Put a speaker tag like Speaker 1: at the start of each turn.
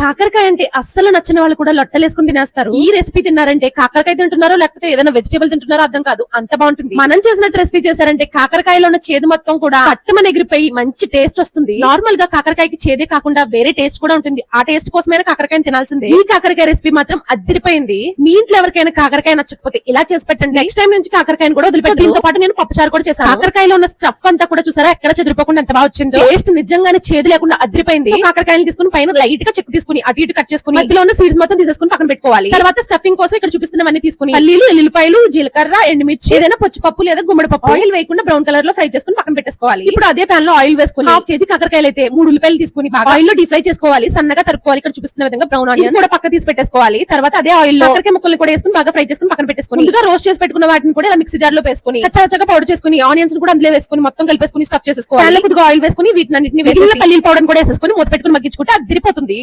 Speaker 1: కాకరకాయ అంటే అస్సలు నచ్చిన వాళ్ళు కూడా లొట్టలేసుకుని తినేస్తారు. ఈ రెసిపీ తిన్నారంటే కాకరకాయ తింటున్నారో లేకపోతే ఏదైనా వెజిటేబుల్ తింటున్నారో అర్థం కాదు. అంత బాగుంటుంది. మనం చేసినట్టు రెసిపీ చేశారంటే కాకరకాయలో ఉన్న చేదు మొత్తం కూడా పట్టుమని ఎగిరిపోయి మంచి టేస్ట్ వస్తుంది. నార్మల్గా కాకరకాయకి చేదే కాకుండా వేరే టేస్ట్ కూడా ఉంటుంది. ఆ టేస్ట్ కోసమైనా కాకరకాయ తినాల్సిందే. ఈ కాకరకాయ రెసిపీ మాత్రం అదిరిపోయింది మీ ఇంట్లో ఎవరికైనా కాకరకాయ నచ్చకపోతే ఇలా చేసి పెట్టండి. నెక్స్ట్ టైం నుంచి కాకరకాయను కూడా వదిలిపెట్టి దీంతో పాటు నేను పప్పుచారు కూడా చేశాను. కాకరకాయలో ఉన్న స్టఫ్ అంతా కూడా చూసారా? ఎక్కడ చెదిరిపోకుండా ఎంత బాగా వచ్చిందో? టేస్ట్ నిజంగానే చేదు లేకుండా అదిరిపోయింది కాకరకాయలు తీసుకుని పైన లైట్గా చెక్ తీసుకుని అటు ఇటు కట్ చేసుకుని మధ్యలో ఉన్న సీడ్స్ మొత్తం తీసేసుకుని పక్కన పెట్టుకోవాలి. తర్వాత స్టఫింగ్ కోసం ఇక్కడ చూపిస్తున్నవన్నీ తీసుకుని పల్లీలు ఎల్లుల్లిపాయలు జీలకర్ర ఎండుమిర్చి ఏదైనా పచ్చి పప్పు లేదా గుమ్మడి పప్పు. ఆయిల్ వేయకుండా బ్రౌన్ కలర్లో ఫ్రై చేసుకుని పక్కన పెట్టేసుకోవాలి. ఇప్పుడు అదే పాన్లో ఆయిల్ వేసుకుని హాఫ్ కేజీ కాకరకాయలు అయితే మూడు ఉల్లిపాయలు తీసుకుని ఆయిల్లో డీప్ ఫ్రై చేసుకోవాలి. సన్నగా తరుపుకోవాలి ఇక్కడ చూపిస్తున్న విధంగా బ్రౌన్ ఆనియన్ కూడా పక్క తీసి పెట్టేసుకోవాలి. తర్వాత అదే ఆయిల్లో కాకరకాయ ముక్కలు కూడా వేసుకుని బాగా ఫ్రై చేసుకుని పక్కన పెట్టేసుకుని ముందుగా రోస్ట్ చేసి పెట్టుకున్న వాటిని కూడా ఇలా మిక్సీ జార్లో వేసుకుని కచ్చా పౌడర్ చేసుకుని ఆనియన్స్ కూడా అందులో వేసుకుని మొత్తం కలిపేసుకుని స్టఫ్ చేసేసుకోవాలి. కొద్దిగా ఆయిల్ వేసుకుని వీటిని పల్లీల పౌడర్ కూడా వేసేసుకుని మూత పెట్టుకుని మగ్గించుకుంటే అది తిరిపోతుంది